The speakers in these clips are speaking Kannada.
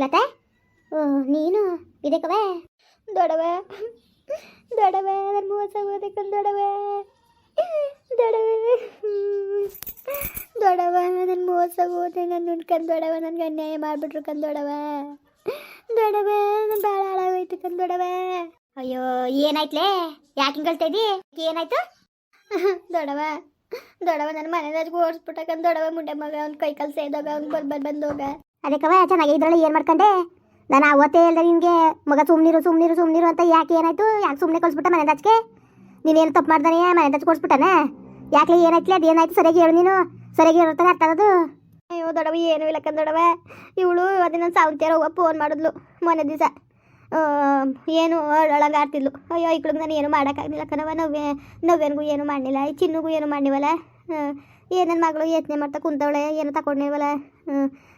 ಲತಾ? ನೀನು? ಇದಕ್ಕವೆ ದೊಡವೆ. ದೊಡವೆ ನನ್ನ ಮೋಸ ಹೋದಕ್ಕಂದು ದೊಡವೆ. ದೊಡವೆ. ದೊಡವ ನನ್ನ ಮೋಸ ಹೋದೆ ನನ್ನ ಉಣ್ಕಂದು ದೊಡವ. ನನಗೆ ಅನ್ಯಾಯ ಮಾಡಿಬಿಟ್ರು ಕಂದು ದೊಡವ. ನನ್ನ ಭಾಳ ಹಾಳಾಗೋಯ್ತು ಕಂದು ದೊಡವ. ಅಯ್ಯೋ, ಏನಾಯ್ತಲೇ? ಯಾಕೆ ಹಿಂಗೆ ಹೇಳ್ತಾ ಇದ್ದಿ ಏನಾಯ್ತು? ದೊಡವ. ದೊಡವ ನನ್ನ ಮನೆದಾಗ ಓಡಿಸ್ಬಿಟ್ಟಕಂದು ದೊಡವ. ಮುಂಡೆ ಮಗ ಅವ್ನ ಕೈ ಕಾಲು ಸೇದೋಗ, ಅವ್ನು ಬಂದು ಬಂದೋಗ. ಅದಕ್ಕವ ಚೆನ್ನಾಗಿ ಇದರಲ್ಲಿ ಏನು ಮಾಡ್ಕೊಂಡೆ? ನಾನು ಅವತ್ತೇ ಇಲ್ಲದೆ ನಿನಗೆ ಮಗ ಸುಮ್ಮನಿರು ಸುಮ್ಮನಿರು ಸುಮ್ಮನಿರು ಅಂತ ಯಾಕೆ ಏನಾಯ್ತು? ಯಾಕೆ ಸುಮ್ಮನೆ ಕಳ್ಸ್ಬಿಟ್ಟ ಮನೆದಾಜ್ಗೆ ನೀನೇನು ತಪ್ಪು ಮಾಡ್ದಾನೆ? ದಚ್ಚ ಕೊಡ್ಸ್ಬಿಟ್ಟಾನೆ? ಯಾಕೆ ಏನಾಯ್ತಲೇ? ಅದು ಏನಾಯ್ತು? ಸರಿಯಾಗಿ ಹೇಳು ನೀನು. ಸರಿಯಾಗಿ ಹೇಳ್ತಾನೆ ಅರ್ಥ ಆಗೋದು? ಅಯ್ಯೋ ದೊಡವ ಏನು ಇಲ್ಲ ದೊಡವ ಇವಳು ಅದನ್ನ ಸಾವಂತಿಯರ ಹೋಗ ಫೋನ್ ಮಾಡಿದ್ಲು ಮೊನ್ನೆ ದಿವಸ. ಏನು ಒಳಗೆ ಆಡ್ತಿದ್ಲು. ಅಯ್ಯೋ ಇಕ್ಳಿಗೆ ನಾನು ಏನು ಮಾಡೋಕ್ಕಾಗಲಿಲ್ಲ ಕಣವ ನವ್ಯ ನವ್ಯನಿಗೂ ಏನು ಮಾಡಲಿಲ್ಲ. ಈ ಚಿನ್ನಗೂ ಏನು ಮಾಡಿವಲ್ಲ ಏನೇನು ಮಗಳು ಯೋಚನೆ ಮಾಡ್ತಾ ಕುಂತವಳೆ? ಏನು ತಗೊಂಡಿವಲ್ಲ?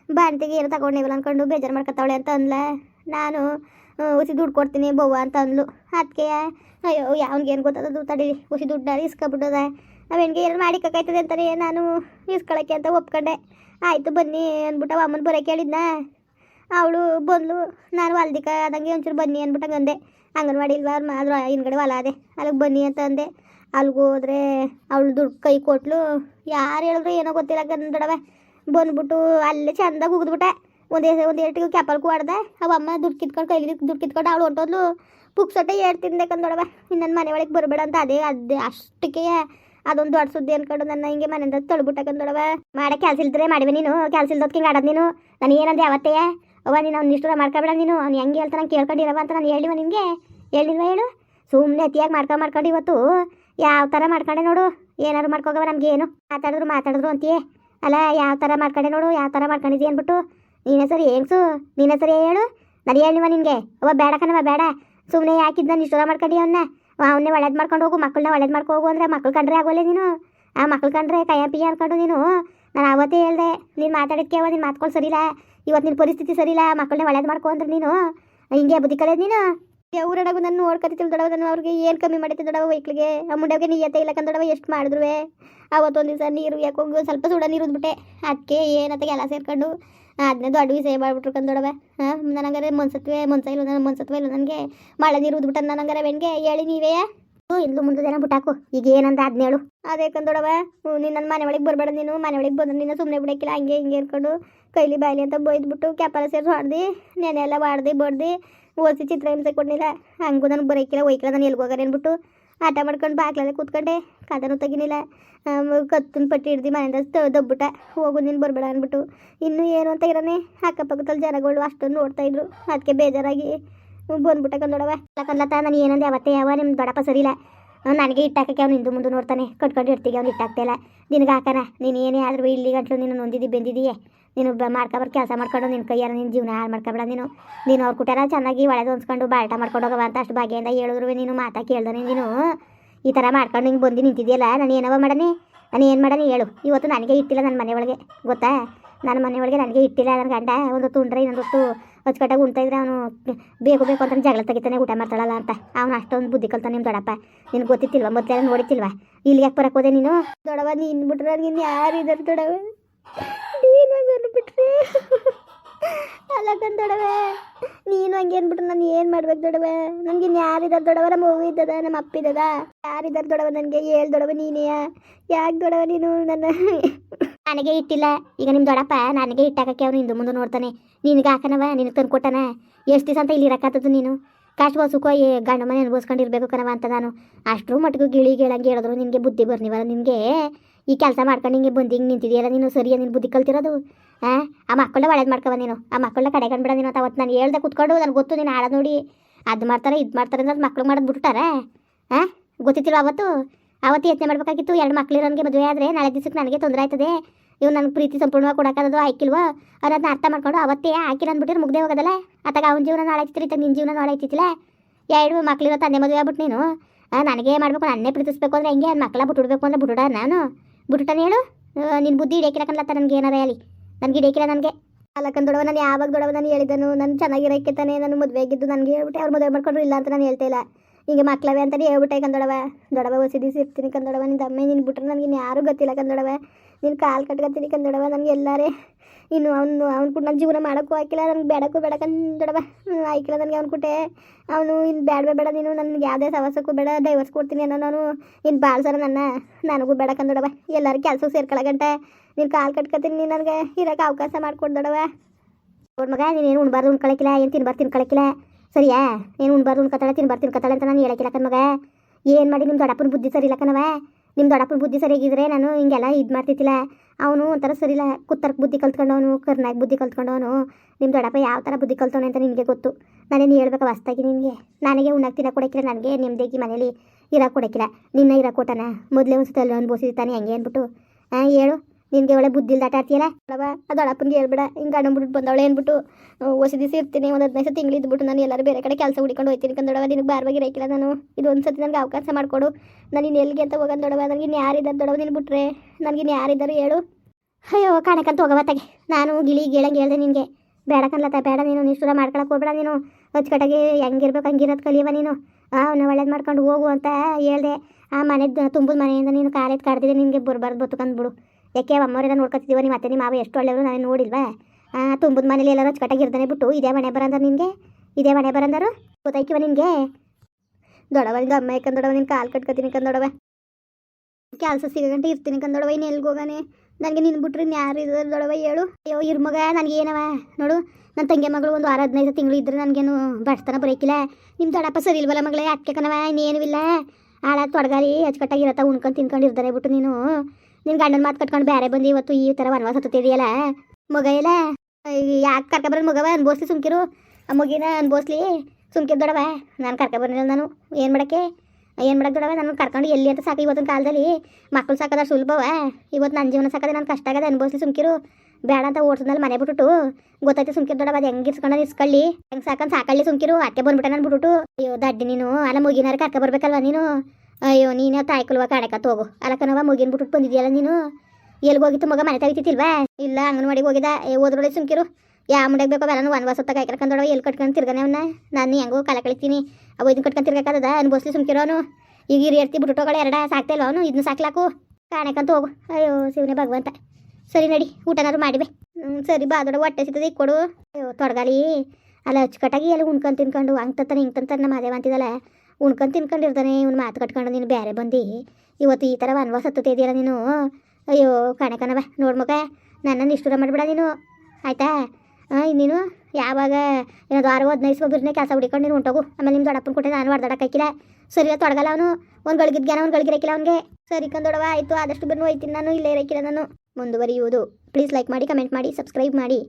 ಬಾಣ್ತಿಗೆ ಏನು ತಗೊಂಡಿವಲ್ಲ ಅಂದ್ಕೊಂಡು ಬೇಜಾರು ಮಾಡ್ಕೊತಾವಳೆ ಅಂತ ಅಂದ್ಲ. ನಾನು ಉಸಿ ದುಡ್ಡು ಕೊಡ್ತೀನಿ ಬವ್ವ ಅಂತ ಅಂದ್ಲು. ಅದಕ್ಕೆ ಅಯ್ಯೋ ಯಾವನ್ಗೆ ಏನು ಗೊತ್ತದು ತಡಿ ಉಸಿ ದುಡ್ಡು ಇಸ್ಕೊಬಿಟ್ಟದ ಅವೇನಿಗೆ ಏನು ಮಾಡಿಕಾಯ್ತದೆ ಅಂತಾರೆ ನಾನು ಇಸ್ಕೊಳಕ್ಕೆ ಅಂತ ಒಪ್ಕೊಂಡೆ. ಆಯಿತು ಬನ್ನಿ ಅಂದ್ಬಿಟ್ಟು ಅಮ್ಮನ ಬರೋಕೆ ಕೇಳಿದ್ನ. ಅವಳು ಬಂದ್ಲು. ನಾನು ಹೊಲ್ದಿಕ ಆದಂಗೆ ಒಂಚೂರು ಬನ್ನಿ ಅಂದ್ಬಿಟ್ಟು ಅಂದೆ ಅಂಗನವಾಡಿ ಇಲ್ವಾ ಅದ್ರ ಹಿಂದ್ಗಡೆ ಹೊಲ ಅದೇ. ಅಲ್ಲಿಗೆ ಬನ್ನಿ ಅಂತ ಅಂದೆ. ಅಲ್ಲಿಗೆ ಹೋದ್ರೆ ಅವಳು ದುಡ್ಡು ಕೈ ಕೊಟ್ಲು. ಯಾರು ಹೇಳಿದ್ರು ಏನೋ ಗೊತ್ತಿಲ್ಲ ಗಂದಡವೆ ಬಂದ್ಬಿಟ್ಟು ಅಲ್ಲೇ ಚಂದಾಗಿ ಉಗಿದ್ಬಿಟ್ಟೆ. ಒಂದೇ ಒಂದು ಕ್ಯಾಪಲ್ಗೂ ಆಡ್ದೆ ಅವ ಅಮ್ಮ ದುಡ್ಡು ಕಿತ್ಕೊಂಡು ಕೈಲಿ ದುಡ್ಡು ಕಿತ್ಕೊಂಡು ಅವಳು ಹೊಂಟೋದ್ಲು. ಪುಕ್ಸೊಟ್ಟೆ ಏಟ್ ತಿಂದೆ ಕಂದೊಡವೆ ಇನ್ನು ನನ್ನ ಮನೆ ಒಳಗೆ ಬರಬೇಡ ಅಂತ ಅದೇ ಅದೇ ಅಷ್ಟಕ್ಕೆ ಅದೊಂದು ದೊಡ್ಡ ಸುದ್ದಿ ಅನ್ಕೊಂಡು ನನ್ನ ಹಿಂಗೆ ಮನೆಯಿಂದ ತಳ್ಬಿಟ್ಟ ಕಂದೊಡವೆ ಮಾಡೋ ಕೆಲಸ ಇಲ್ದ್ರೆ ಮಾಡಿವೆ ನೀನು, ಕೆಲಸ ಇಲ್ದೋದ್ಕೆ ಹಿಂಗೆ ಆಡೋದು ನೀನು. ನಾನು ಏನಂದೆ ಅವತ್ತೇ ಅವ್ವ, ನೀನು ಅವ್ನು ಇಷ್ಟು ಮಾಡ್ಕೊಬೇಡ ನೀನು. ಅವ್ನು ಹೆಂಗೆ ಹೇಳ್ತಾನೆ ಕೇಳ್ಕೊಂಡಿರವ ಅಂತ ನಾನು ಹೇಳಿವ ನಿಮಗೆ ಹೇಳಿಲ್ವ ಹೇಳು? ಸುಮ್ಮನೆ ಅತಿಯಾಗಿ ಮಾಡ್ಕೊಂಡು ಮಾಡ್ಕೊಂಡು ಇವತ್ತು. ಯಾವ ಥರ ಮಾಡ್ಕೊಂಡೆ ನೋಡು. ಏನಾರು ಮಾಡ್ಕೋಗವ ಏನು ಮಾತಾಡಿದ್ರು ಮಾತಾಡಿದ್ರು ಅಂತೀಯೇ. ಅಲ್ಲ, ಯಾವ ಥರ ಮಾಡ್ಕೊಂಡೆ ನೋಡು, ಯಾವ ಥರ ಮಾಡ್ಕೊಂಡಿದ್ದೀ ಅಂದ್ಬಿಟ್ಟು, ನೀನೇ ಸರಿ ಹೆಂಗ್ಸು, ನೀನೇ ಸರಿ ಹೇಳು. ನಾನು ಹೇಳಿವ ನಿನಗೆ ಅವ ಬೇಡ ಕಣವ ಬೇಡ. ಸುಮ್ಮನೆ ಯಾಕಿದ್ದು ನಾನು ಇಷ್ಟರ ಮಾಡ್ಕೊಂಡು ಅವನ್ನ ಅವನ್ನೇ ಒಳ್ಳೇದು ಮಾಡ್ಕೊಂಡು ಹೋಗು ಮಕ್ಕಳನ್ನ ಒಳ್ಳೇದು ಮಾಡ್ಕೊ ಹೋಗು ಅಂದರೆ ಮಕ್ಳು ಕಂಡ್ರೆ ಆಗೋಲ್ಲ ನೀನು. ಆ ಮಕ್ಳು ಕಂಡ್ರೆ ಕೈಯ ಪಿಯ ಅನ್ಕೊಂಡು ನೀನು. ನಾನು ಅವತ್ತೇ ಹೇಳಿದೆ, ನೀನು ಮಾತಾಡೋಕ್ಕೆ ಅವ ನಿನ್ನ ಮಾತ್ಕೊಂಡು ಸರಿಯಿಲ್ಲ. ಇವತ್ತು ನಿನ್ನ ಪರಿಸ್ಥಿತಿ ಸರಿಯಿಲ್ಲ ಮಕ್ಕಳನ್ನ ಒಳ್ಳೇದು ಮಾಡ್ಕೊ ಅಂದ್ರೆ ನೀನು. ಹಿಂಗೆ ಬುದ್ಧಿ ಕಲಿಯೋದು ನೀನು. ಊರಡಗು ನನ್ನ ನೋಡ್ಕೊತಿದ್ದಿಲ್ಲ ದೊಡವ ನಾನು ಅವ್ರಿಗೆ ಏನು ಕಮ್ಮಿ ಮಾಡಿದ್ದೆ ದೊಡವ ವೈಕ್ಲಿಗೆ? ಆ ಮುಂಡವ್ಗೆ ನೀ ಎತ್ತ ಇಲ್ಲ ದೊಡವ ಎಷ್ಟು ಮಾಡಿದ್ರುವೆ? ಅವತ್ತೊಂದು ದಿವಸ ನೀರು ಯಾಕೋಗು ಸ್ವಲ್ಪ ಸುಡ ನೀರು ಉದ್ಬಿಟ್ಟೆ. ಅದಕ್ಕೆ ಏನತ್ತಾಗ ಎಲ್ಲ ಸೇರ್ಕೊಂಡು ಅದನ್ನೇ ದೊಡ್ಡ ವಿಷಯ ಮಾಡ್ಬಿಟ್ರು ದೊಡವ. ಹಾಂ ನನಗರೆ ಮನ್ಸತ್ವೆ, ಮನ್ಸ ಇಲ್ಲ ನನ್ನ ಮನ್ಸತ್ವ ಇಲ್ಲ ನನಗೆ. ಮಳೆ ನೀರು ಉದ್ಬಿಟ್ಟ ನನಗರೆ ಬೆಣ್ಗೆ ಹೇಳಿ ನೀವೇ. ಇಂದು ಮುಂದೆ ಜನ ಬಿಟ್ಟಾಕು. ಈಗ ಏನಂತ ಅದನ್ನ ಹೇಳು. ಅದೇ ಕಂದೊಡವ ನೀನು ನನ್ನ ಮನೆ ಒಳಗೆ ಬರಬೇಡ ನೀನು. ಮನೆ ಒಳಗೆ ಬಂದ್ರೆ ನೀನು ಸುಮ್ಮನೆ ಬಿಡಕ್ಕಿಲ್ಲ, ಹಂಗೆ ಹಿಂಗೆ ಇರ್ಕೊಂಡು ಕೈಲಿ ಬಾಯ್ಲಿ ಅಂತ ಬೈದ್ಬಿಟ್ಟು ಕ್ಯಾಪಲ ಸೇರಿ ಹೊಡ್ದು, ನೆನೆ ಎಲ್ಲ ಬಾಡ್ದು ಬಡ್ದು ಓದಿಸಿ ಚಿತ್ರ ಹಿಂಸೆ ಕೊಡ್ಲಿಲ್ಲ ಹಂಗೂ ನನಗೆ ಬರೋಕ್ಕಿಲ್ಲ ಒಯ್ಕಿಲ್ಲ, ನಾನು ಎಲ್ಲಿ ಹೋಗಾರೆ ಅಂದ್ಬಿಟ್ಟು ಆಟ ಮಾಡ್ಕೊಂಡು ಬಾಗ್ಲಲ್ಲೇ ಕೂತ್ಕೊಂಡೆ ಕದನೂ ತೆಗಿನಿಲ್ಲ ಕತ್ತಿನ ಪಟ್ಟಿ ಹಿಡ್ದು ಮನೆಯಿಂದ ದಬ್ಬಿಟ ಹೋಗು ನೀನು ಬರಬೇಡ ಅಂದ್ಬಿಟ್ಟು ಇನ್ನೂ ಏನು ಅಂತ ಇರೋನೆ, ಅಕ್ಕಪಕ್ಕದಲ್ಲಿ ಜನಗಳು ಅಷ್ಟೊಂದು ನೋಡ್ತಾ ಇದ್ರು. ಅದಕ್ಕೆ ಬೇಜಾರಾಗಿ ಬಂದ್ಬಿಟ್ಟ ನೋಡವ ಯಾಕಂದ್ಲತ್ತ ನಾನು ಏನಂದೆ ಅವತ್ತೇ ಯಾವ ನಿಮ್ಮ ದೊಡ್ಡಪ್ಪ ಸರಿಲ್ಲ ನನಗೆ ಇಟ್ಟಾಕಕ್ಕೆ ಅವ್ನು ಹಿಂದೆ ಮುಂದೆ ನೋಡ್ತಾನೆ. ಕಟ್ಕೊಂಡು ಇರ್ತೀವಿ ಅವ್ನು ಇಟ್ಟಾಕ್ತಿಲ್ಲ ನಿನಗೆ ಹಾಕನ, ನೀನು ಏನೇ ಆದರೂ ಇಲ್ಲಿ ಗಂಟಲು ನೀನು ನೊಂದಿದ್ದು, ಬೆಂದಿದ್ದೀಯೆ. ನೀನು ಬ ಮಾಡ್ಕೊಬಾರ ಕೆಲಸ ಮಾಡ್ಕೊಂಡು ನಿನ್ನ ಕೈಯಾರ ನಿನ್ನ ಜೀವನ ಹಾಳು ಮಾಡ್ಕೊಬೇಡ ನೀನು. ನೀನು ಅವ್ರ ಕುಟಾರ ಚೆನ್ನಾಗಿ ಒಳಗೆ ಹೊಂದ್ಕೊಂಡು ಬಾಲ್ಟ ಮಾಡ್ಕೊಂಡು ಹೋಗವ ಅಂತ ಅಷ್ಟು ಭಾಗ್ಯದಿಂದ ಹೇಳಿದ್ರು, ನೀನು ಮಾತಾ ಕೇಳ್ದಾನೆ ನೀನು. ಈ ಥರ ಮಾಡ್ಕೊಂಡು ಹಿಂಗೆ ಬಂದು ನಿಂತಿದೆಯಲ್ಲ ನಾನು ಏನವ ಮಾಡನಿ? ನಾನು ಏನು ಮಾಡನಿ ಹೇಳು. ಇವತ್ತು ನನಗೆ ಇಟ್ಟಿಲ್ಲ ನನ್ನ ಮನೆ ಒಳಗೆ, ಗೊತ್ತಾ? ನನ್ನ ಮನೆ ಒಳಗೆ ನನಗೆ ಇಟ್ಟಿಲ್ಲ ನನ್ನ ಗಂಡ, ಒಂದು ತುಂಡ್ರೆ ಇನ್ನೊಂದೊತ್ತು ಅಚ್ಚುಕಟ್ಟಾಗಿ ಉಣ್ತಾ ಇದ್ರೆ ಅವನು ಬೇಕು ಬೇಕು ಅಂತ ಜಗಳ ತೆಗಿತಾನೆ, ಊಟ ಮಾಡ್ತಾಳಲ್ಲ ಅಂತ. ಅವನು ಅಷ್ಟೊಂದು ಬುದ್ಧಿ ಕಲ್ತಾನೆ ನಿಮ್ಮ ದೊಡ್ಡಪ್ಪ. ನಿನ್ಗೆ ಗೊತ್ತಿತ್ತಿಲ್ವ? ಮೊದಲೇ ನೋಡಿತಿಲ್ವಾ ಇಲ್ಲಿ ಯಾಕೆ ಬರಕ್ಕೆ ಹೋದೆ ನೀನು? ದೊಡವ ನೀನು ಬಿಟ್ರೆ ನೀನು ಯಾರು ದೊಡವ ನೀನು ಬಿಟ್ರಿ ಅಲ್ಲ ಕಣ್ ದೊಡವ ನೀನು ಹಂಗೆ ಅಂದ್ಬಿಟ್ರೆ ನಾನು ಏನು ಮಾಡ್ಬೇಕು ದೊಡವ ನನಗೆ ಇನ್ನು ಯಾರಿದ್ದಾರೆ ದೊಡವ ನಮ್ಮ ಅವ್ವ ಇದ್ದದ ನಮ್ಮ ಅಪ್ಪ ಇದ್ದದ? ಯಾರಿದ್ದಾರೆ ದೊಡವ ನನಗೆ ಹೇಳ್ ದೊಡವ ನೀನೇ. ಯಾಕೆ ದೊಡವ ನೀನು ನನ್ನ ನನಗೆ ಇಟ್ಟಿಲ್ಲ. ಈಗ ನಿಮ್ಮ ದೊಡ್ಡಪ್ಪ ನನಗೆ ಇಟ್ಟಾಕಕ್ಕೆ ಅವನು ಹಿಂದೆ ಮುಂದೆ ನೋಡ್ತಾನೆ. ನಿನಗೆ ಹಾಕನವ ನಿನಗೆ ತಂದು ಕೊಟ್ಟನ? ಎಷ್ಟು ದಿವಸ ಅಂತ ಇಲ್ಲಿ ಇರಕ್ಕಾತದ್ದು ನೀನು? ಕಷ್ಟ ಬಸುಕೋ ಏ, ಗಂಡ ಮನೆ ಅನುಭವಿಸ್ಕೊಂಡಿರ್ಬೇಕು ಕಣವ ಅಂತ ನಾನು. ಅಷ್ಟ್ರು ಮಟ್ಟಿಗೂ ಗಿಳಿ ಗೀಳಂಗೆ ಹೇಳಿದ್ರು. ನಿನಗೆ ಬುದ್ಧಿ ಬರ್ನಿವಲ್ಲ ನಿಮಗೆ ಈ ಕೆಲಸ ಮಾಡ್ಕೊಂಡು ಹಿಂಗೆ ಬಂದು ಹಿಂಗೆ ನಿಂತಿದೆಯಲ್ಲ ನೀನು? ಸರಿಯ ನೀನು ಬುದ್ಧಿ ಕಲ್ತಿರೋದು? ಹಾಂ ಆ ಮಕ್ಕಳನ್ನ ಒಳ್ಳೇದು ಮಾಡ್ಕವ ನೀನು. ಆ ಮಕ್ಕಳನ್ನ ಕಡೆ ಕಂಡ್ಬಿಡ ನೀನು ಅಂತ ಅವತ್ತು ನಾನು ಹೇಳ್ದೆ ಕುತ್ಕೊಂಡು. ನನಗೆ ಗೊತ್ತು ನೀನು ಆಳ ನೋಡಿ. ಅದು ಮಾಡ್ತಾರೆ, ಇದು ಮಾಡ್ತಾರೆ ಅಂದ್ರೆ ಮಕ್ಳು ಮಾಡೋದು ಬಿಟ್ಟಾರ? ಹಾಂ ಗೊತ್ತಿತ್ತಿಲ್ಲ ಅವತ್ತು? ಅವತ್ತು ಯೋಚನೆ ಮಾಡ್ಬೇಕಾಗಿತ್ತು. ಎರಡು ಮಕ್ಳಿರೋನ್ಗೆ ಮದುವೆ ಆದರೆ ನಾಳೆ ದಿವಸಕ್ಕೆ ನನಗೆ ತೊಂದರೆ ಆಯ್ತದೆ. ಇವ್ ನನಗೆ ಪ್ರೀತಿ ಸಂಪೂರ್ಣವಾಗಿ ಕೊಡೋಕ್ಕಾಗದು ಆಯ್ಕಿಲ್ವೋ ಅದನ್ನ ಅರ್ಥ ಮಾಡ್ಕೊಂಡು ಅವತ್ತೇ ಹಾಕಿ ಅಂದ್ಬಿಟ್ಟಿರು, ಮುಗ್ದೇ ಹೋಗೋದಲ್ಲ? ಅತ್ತಾಗ ಅವ್ನ ಜೀವನ ನಾಳೆ ಐತಿತ್ತು ಇತ್ತಾಗ ನಿನ್ನ ಜೀವನ ನಾಳೆ ಐತಿತ್ತಿಲ್ಲ ಎರಡು ಮಕ್ಳಿರೋ ತಂದೆ ಮದುವೆ ಆಗ್ಬಿಟ್ಟು ನೀನು? ನನಗೆ ಮಾಡಬೇಕು, ನನ್ನೇ ಪ್ರೀತಿಸ್ಬೇಕು ಅಂದರೆ ಹೆಂಗೆ? ಮಕ್ಕಳ ಬಿಟ್ಬಿಡ್ಬೇಕು ಅಂದರೆ ಬಿಡೋಣ ನಾನು? ಬಿಟ್ಬಿಟ್ಟಾನೆ ಹೇಳು? ನಿನ್ನ ಬುದ್ಧಿ ಹಿಡಿಯಕ್ಕಿರಕಲ್ಲತ್ತ ನನಗೆ ಏನಾರ ಹೇಳಿ? ನನಗೆ ಹಿಡಿಯಕ್ಕಿಲ್ಲ ನನಗೆ? ಅಲ್ಲಕ್ಕಂದು ದೊಡವ ನಾನು ಯಾವಾಗ ದೊಡವ ನಾನು ಹೇಳಿದನು ನಾನು ಚೆನ್ನಾಗಿರೋಕ್ಕೆ ತಾನೇ ನಾನು ಮದುವೆ ಆಗಿದ್ದು ನನಗೆ ಹೇಳ್ಬಿಟ್ಟು. ಅವ್ರು ಮದುವೆ ಮಾಡ್ಕೊಂಡ್ರು ಇಲ್ಲ ಅಂತ ನಾನು ಹೇಳ್ತಾ ಇಲ್ಲ. ಈಗ ಮಕ್ಳವೆ ಅಂತಲೇ ಹೇಳ್ಬಿಟ್ಟೆ ಕಂದೊಡವ. ದೊಡವ ಹೊಸಿ ದಿವಸ ಇರ್ತೀನಿ ಕಂದೊಡವ ನಿನ್ನ ಅಮ್ಮ ನಿನ್ನ ಬಿಟ್ರೆ ನನಗೆ ಇನ್ನು ಯಾರೂ ಗೊತ್ತಿಲ್ಲ ಕಂದೊಡವ. ನೀನು ಕಾಲು ಕಟ್ಕೊತೀನಿ ಕಂದೊಡವ, ನನಗೆ ಎಲ್ಲರೇ. ಇನ್ನು ಅವನು, ಅವ್ನು ಕೂಡ ನನ್ನ ಜೀವನ ಮಾಡೋಕ್ಕೂ ಹಾಕಿಲ್ಲ, ನನಗೆ ಬೇಡಕ್ಕೂ ಬೇಡ ಕಂದೊಡವ. ಹಾಕಿಲ್ಲ ನನಗೆ ಅವ್ನು ಕೊಟ್ಟೆ ಅವನು ಇನ್ನು ಬೇಡ ಬೇಡ ನೀನು, ನನಗೆ ಯಾವುದೇ ಸವಸಕ್ಕೂ ಬೇಡ ಡೈವರ್ಸ್ ಕೊಡ್ತೀನಿ ಅನ್ನೋ ನಾನು. ಇನ್ನು ಬಾಳ್ಸಾರ ನನ್ನ, ನನಗೂ ಬೇಡ ಕಂದೊಡವ. ಎಲ್ಲರೂ ಕೆಲಸಕ್ಕೆ ಸೇರ್ಕೊಳ್ಳಗಂಟ ನೀನು ಕಾಲು ಕಟ್ಕೊತೀನಿ, ನೀನು ನನಗೆ ಇರೋಕೆ ಅವಕಾಶ ಮಾಡಿಕೊಡ್ದೊಡವ ಅವ್ರ ಮಗ ನೀನು ಏನು ಉಣ್ಬಾರ್ದು ಉಣ್ಕೊಳಕ್ಕಿಲ್ಲ ಏನು ತಿನ್ಬಾರ್ದು ತಿನ್ಕೊಳಕಿಲ್ಲ. ಸರಿಯಾ? ಏನು ಉಣ್ಬಾರ್ದು ತಿನ್ ತಿನ್ಬಾರ್ದು ತಿನ್ಕೊತಾಳೆ ಅಂತ ನಾನು ಹೇಳಕ್ಕಿಲ್ಲ ಕಣ್ ಮಗ. ಏನು ಮಾಡಿ ನಿಮ್ಮ ದೊಡ್ಡಪ್ಪನ ಬುದ್ಧಿ ಸರಿ ಇಲ್ಲ ಕಣವ ನಿಮ್ಮ ದೊಡ್ಡಪ್ಪನ ಬುದ್ಧಿ ಸರಿಯಾಗಿದ್ರೆ ನಾನು ಹಿಂಗೆಲ್ಲ ಇದು ಮಾಡ್ತಿದ್ದಿಲ್ಲ ಅವನು ಒಂಥರ ಸರಿಯಿಲ್ಲ ಕುತ್ತರ್ಕ್ ಬುದ್ಧಿ ಕಲ್ತ್ಕೊಂಡವನು, ಕರ್ನಾಗ್ ಬುದ್ಧಿ ಕಲ್ತ್ಕೊಂಡವನು ನಿಮ್ಮ ದೊಡ್ಡಪ್ಪ ಯಾವ ಥರ ಬುದ್ಧಿ ಕಲ್ತವನೆ ಅಂತ ನಿಮಗೆ ಗೊತ್ತು. ನಾನೇನು ಹೇಳ್ಬೇಕು ಹೊಸ್ತಾಗಿ ನಿನಗೆ? ನನಗೆ ಉಣ್ಣಕ್ಕೆ ತಿನ್ನಕ್ಕೆ ಕೊಡಕ್ಕಿಲ್ಲ ನನಗೆ ನೆಮ್ಮದಿಗೆ ಮನೇಲಿ ಇರೋ ಕೊಡಕ್ಕಿಲ್ಲ ನಿನ್ನ ಇರೋ ಕೊಟ್ಟನ? ಮೊದಲೇ ಒಂದು ಅಲ್ಲಿ ಅನುಭವಿಸಿದ್ದಾನೆ ಹಂಗೆ ಅಂದ್ಬಿಟ್ಟು. ಹಾಂ ಹೇಳು. ನಿನಗೆ ಒಳ್ಳೆ ಬುದ್ಧಿ ಇಲ್ದಾಟ ಆಡ್ತೀಯಲ್ಲ? ಅಲ್ಲವ ಅದು ದೊಡ್ಡಪ್ಪನಿಗೆ ಹೇಳ್ಬೇಡ. ಹಿಂಗೆ ಅಣ್ಣಂಬಿಟ್ಟು ಬಂದವಳೆ ಅಂದ್ಬಿಟ್ಟು ಹೊಸ ದಿವಸ ಇರ್ತೀನಿ. ಒಂದು ಹದಿನೈದು ತಿಂಗಳು ಇದ್ಬಿಟ್ಟು ನಾನು ಎಲ್ಲರೂ ಬೇರೆ ಕಡೆ ಕೆಲಸ ಹುಡ್ಕೊಂಡು ಹೋಯ್ತೀನಿ. ಕಂದೊಡವ ನಿನಗೆ ಬಾರ್ವಾಗಿ ರೈಕಿಲ್ಲ ನಾನು ಇದು ಒಂದು ಸತಿ ನನಗೆ ಅವಕಾಶ ಮಾಡಿಕೊಡು. ನಾನು ಇನ್ನು ಎಲ್ಲಿಗೆ ಅಂತ ಹೋಗೋದು ದೊಡವ ನನಗೆ ಇನ್ನು ಯಾರಿದ್ದಾರೆ ದೊಡವ ನೀನು ನನಗೆ ಇನ್ನು ಯಾರಿದ್ದಾರೆ ಹೇಳು. ಅಯ್ಯೋ ಕಾಣಕ್ಕಂತ ತಗೆ. ನಾನು ಗಿಳಿ ಗೇಳಂಗೆ ಹೇಳ್ದೆ ನಿನಗೆ. ಬೇಡ ಕನ್ಲತ್ತ ಬೇಡ ನೀನು ನಿಷ್ಠುರ ಮಾಡ್ಕೊಳಕ್ಕೆ ಹೋಗ್ಬೇಡ ನೀನು. ಅಚ್ಚುಕಟ್ಟಾಗಿ ಹೆಂಗಿರ್ಬೇಕು ಹಂಗಿರೋದು ಕಲಿಯವ ನೀನು. ಅವನ್ನ ಒಳ್ಳೇದು ಮಾಡ್ಕೊಂಡು ಹೋಗು ಅಂತ ಹೇಳ್ದೆ. ಆ ಮನೆ ತುಂಬದ ಮನೆಯಿಂದ ನೀನು ಕಾಲೇಜ್ ಕಡ್ದಿದೆ, ನಿನಗೆ ಬರ್ಬಾರ್ದು ಬತ್ತುಕಂದ್ಬಿಡು ಯಾಕೆ ಅಮ್ಮವರೆಲ್ಲ ನೋಡ್ಕೊತಿದ್ದೀವ ನಿಮ್ಮ ಅತ್ತೆ ನಿಮ್ಮ ಮಾವ ಎಷ್ಟು ಒಳ್ಳೆಯವರು ನಾನು ನೋಡಿಲ್ವಾ? ತುಂಬದ ಮನೇಲಿ ಎಲ್ಲರೂ ಚಿಕಟಾಗಿರ್ತಾನೆ ಬಿಟ್ಟು ಇದೇ ಮನೆ ಬರಂದ್ರೆ ನಿನಗೆ? ಇದೇ ಮನೆ ಬರಂದರು? ಗೊತ್ತಾಯ್ಕಿವ ನಿನಗೆ? ದೊಡವ ನಿಂಗೆ ಅಮ್ಮ ಯಾಕಂದೊಡವ ನಿನ್ನ ಕಾಲು ಕಟ್ಕೊತೀನಿ ಕಂದೊಡವ ಕೆಲಸ ಸಿಗಂಟ ಇರ್ತೀನಿ ಕಂದೊಡವ ಇನ್ನು ಎಲ್ಗೆ ಹೋಗಾನೆ? ನನಗೆ ನಿನ್ನ ಬಿಟ್ರೆ ಇನ್ನು ಯಾರು ಇದ್ದಾರೆ ದೊಡವ ಹೇಳು? ಅಯ್ಯೋ, ಇರ್ ಮಗ, ನನಗೆ ಏನವ? ನೋಡು ನನ್ನ ತಂಗಿ ಮಗಳು ಒಂದು ವಾರ ಹದಿನೈದು ತಿಂಗಳು ಇದ್ರೆ ನನಗೇನು ಬಡ್ತನ ಬರೋಕಿಲ್ಲ. ನಿಮ್ಮ ದೊಡ್ಡಪ್ಪ ಸರಿ ಇಲ್ವಲ್ಲ ಮಗಳೇ ಅಟ್ಕೆ ಕಣವ ಇನ್ನೇನು ಇಲ್ಲ ಆಳ ತೊಡಗಾರಿ ಅಚ್ಚುಕಟ್ಟಾಗಿರತ್ತ ಉಣ್ಕೊಂಡು ತಿನ್ಕೊಂಡು ಇರ್ತಾರೆ ಬಿಟ್ಟು ನೀನು. ನಿನ್ನ ಗಂಡನ ಮಾತು ಕಟ್ಕೊಂಡು ಬೇರೆ ಬಂದು ಇವತ್ತು ಈ ಥರ ವನವಾಸ ಹತ್ತಿದೆಯಲ್ಲ ಮಗ ಇಲ್ಲ ಯಾಕೆ ಕರ್ಕೊಬರೋದು ಮಗವ? ಅನ್ಬೋಸ್ಲಿ ಸುಮ್ಕಿರು. ಆ ಮಗಿನ ಅನ್ಬೋಸ್ಲಿ ಸುಮ್ಕಿರ್ ದೊಡವ. ನಾನು ಕರ್ಕೊಬರ್ಲಿಲ್ಲ ನಾನು. ಏನು ಮಾಡಕ್ಕೆ? ಏನು ಮಾಡಕ್ಕೆ ದೊಡವ? ನಾನು ಕರ್ಕೊಂಡು ಎಲ್ಲಿ ಅಂತ ಸಾಕು ಇವತ್ತಿನ ಕಾಲದಲ್ಲಿ. ಮಕ್ಕಳು ಸಾಕದ ಸುಲಭವ. ಇವತ್ತು ನನ್ನ ಜೀವನ ಸಾಕದೆ ನಾನು ಕಷ್ಟ ಆಗದೆ ಅನ್ಬೋಸ್ಲಿ ಸುಮ್ಕಿರು. ಬೇಡ ಅಂತ ಓಡ್ಸದ್ಮೇಲೆ ಮನೆ ಬಿಟ್ಟು ಗೊತ್ತೈತೆ ಸುಮ್ಕಿರ್ ದೊಡವ, ಅದು ಹೆಂಗೆ ಇಸ್ಕೊಂಡು ಇಸ್ಕೊಳ್ಳಿ. ಹೆಂಗೆ ಸಾಕಂದು ಸಾಕಳ್ಳಿ ಸುಮ್ಕಿರು. ಅಕ್ಕೆ ಬಂದ್ಬಿಟ್ಟೆ ನಾನು ಬಿಟ್ಬಿಟ್ಟು. ಅಯ್ಯೋ ದಡ್ಡಿ ನೀನು. ಅಲ್ಲ ಮುಗಿನಾರ ಕರ್ಕ ಬರ್ಬೇಕಲ್ವ ನೀನು? ಅಯ್ಯೋ, ನೀನು ತಾಯ್ಕಲ್ವ ಕಾಡಕತ್ತ ಹೋಗು. ಅಲ್ಲಕನವ್ವ ಮುಗಿನ್ ಬಿಟ್ಟು ಬಂದಿದ್ಯಲ್ಲ ನೀನು? ಎಲ್ಲಿ ಹೋಗಿತ್ತು ಮಗ ಮನೆ ತೆಗಿತಿಲ್ವಾ ಇಲ್ಲ, ಅಂಗನವಾಡಿಗೆ ಹೋಗಿದ ಓದ್ರೊಳಗೆ ಸುಮ್ಕಿರು. ಯಾವ ಮುಂಡಕ್ ಬೇಕೋ ಬೆಲ್ಲ ವನವಾಸ ತಗ ಕರ್ಕೊಂಡೊಡವ ಎಲ್ಲಿ ಕಟ್ಕೊಂಡು ತಿರ್ಗಾನೆ ಅವನ್ನ ನಾನು ಹೆಂಗೋ ಕಾಲ ಕಳಿತೀನಿ ಅವ ಇದನ್ನ ಕಟ್ಕೊಂಡು ತಿರ್ಗಾಕದ ಅನ್ಬೋಸ್ಲಿ ಸುಮ್ಕಿರೋನು ಈಗ ಹಿರಿ ಎರ್ತಿ ಬಿಟ್ಟುಗಳು ಎರಡ ಸಾಕ್ತಾ ಇಲ್ವ ಅವನು? ಇದನ್ನ ಸಾಕ್ಲಾಕು? ಕಾಣಕಂತ ಹೋಗು. ಅಯ್ಯೋ, ಶಿವನೇ ಭಗವಂತ. ಸರಿ ನಡಿ ಊಟನಾದ್ರು ಮಾಡಿವೆ. ಹ್ಞೂ ಸರಿ ಬಾ ದೊಡ್ಡ ಹೊಟ್ಟೆ ಸಿಗ್ತದೆ ಕೊಡು. ಅಯ್ಯೋ, ತೊಡಗಾಲಿ. ಅಲ್ಲ, ಅಚ್ಚುಕಟ್ಟಾಗಿ ಎಲ್ಲ ಉಣ್ಕೊಂಡು ತಿನ್ಕೊಂಡು, ಹಂಗೆ ತಂತಾನೆ ಹಿಂಗೆ ತಂತಾನೆ ನಮ್ಮ ಅದೇವ ಅಂತಿದ್ದಲ್ಲ. ಉಣ್ಕೊಂಡು ತಿನ್ಕೊಂಡಿರ್ತಾನೆ, ಇವ್ನು ಮಾತು ಕಟ್ಕೊಂಡು ನೀನು ಬೇರೆ ಬಂದು. ಇವತ್ತು ಈ ಥರ ವನವಾಸ ಹತ್ತುತ್ತಿದ್ದೀರ ನೀನು? ಅಯ್ಯೋ, ಕಣೆ ಕಣಕನವ ನೋಡ್ಮಕ ನನ್ನನ್ನು ನಿಷ್ಠುರ ಮಾಡಿಬಿಡ ನೀನು. ಆಯ್ತಾ? ನೀನು ಯಾವಾಗ? ಏನಾದ್ರು ಆರು ಹದಿನೈದು ಒಬ್ಬರನ್ನೇ ಕೆಲಸ ಹುಡಿಕೊಂಡು ನೀನು ಹೊಂಟೋಗು ಆಮೇಲೆ ನಿಮ್ಮ ದೊಡ್ಡಪ್ಪನ ಕೊಟ್ಟೆ ನಾನು ಹೊಡೆದಾಡಕ್ಕಾಕಿಲ್ಲ ಸರಿ ತೊಡಗಲ್ಲ ಅವನು. ಒಂದು ಗಳಿಗಿದ್ ಗ್ಯಾನ ಒಂದು ಗಳಿಗಿರಕ್ಕಿಲ್ಲ ಅವನಿಗೆ. ಸರಿ ಕಂದೊಡವ ಆಯಿತು. ಆದಷ್ಟು ಬಂದು ಹೋಯ್ತೀನಿ ನಾನು. ಇಲ್ಲೇ ಇರಕ್ಕಿಲ್ಲ ನಾನು. ಮುಂದುವರಿಯುವುದು. ಪ್ಲೀಸ್ ಲೈಕ್ ಮಾಡಿ ಕಮೆಂಟ್ ಮಾಡಿ ಸಬ್ಸ್ಕ್ರೈಬ್ ಮಾಡಿ.